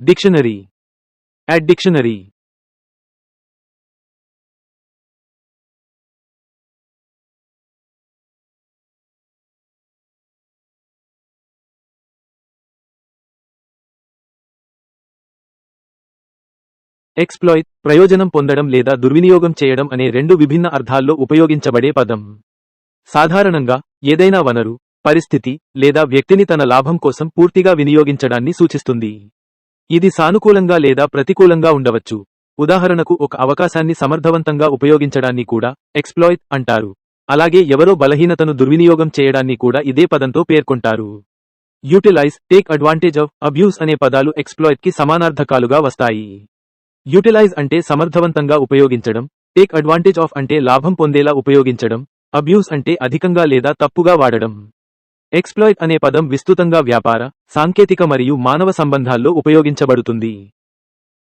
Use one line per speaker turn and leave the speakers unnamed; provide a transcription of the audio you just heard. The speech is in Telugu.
డిక్షనరీ యాడ్ డిక్షనరీ ఎక్స్ప్లాయిట్ ప్రయోజనం పొందడం లేదా దుర్వినియోగం చేయడం అనే రెండు విభిన్న అర్థాల్లో ఉపయోగించబడే పదం. సాధారణంగా ఏదైనా వనరు పరిస్థితి లేదా వ్యక్తిని తన లాభం కోసం పూర్తిగా వినియోగించడాన్ని సూచిస్తుంది. ఇది సానుకూలంగా లేదా ప్రతికూలంగా ఉండవచ్చు. ఉదాహరణకు ఒక అవకాశాన్ని సమర్థవంతంగా ఉపయోగించడాన్ని కూడా ఎక్స్ప్లాయిట్ అంటారు. అలాగే ఎవరో బలహీనతను దుర్వినియోగం చేయడాన్ని కూడా ఇదే పదంతో పేర్కొంటారు. Utilise take advantage of abuse అనే పదాలు ఎక్స్ప్లాయిట్కి సమానార్థకాలుగా వస్తాయి. యూటిలైజ్ అంటే సమర్థవంతంగా ఉపయోగించడం. టేక్ అడ్వాంటేజ్ ఆఫ్ అంటే లాభం పొందేలా ఉపయోగించడం. అబ్యూస్ అంటే అధికంగా లేదా తప్పుగా వాడడం. ఎక్స్ప్లాయిట్ అనే పదం విస్తృతంగా వ్యాపార సాంకేతిక మరియు మానవ సంబంధాల్లో ఉపయోగించబడుతుంది.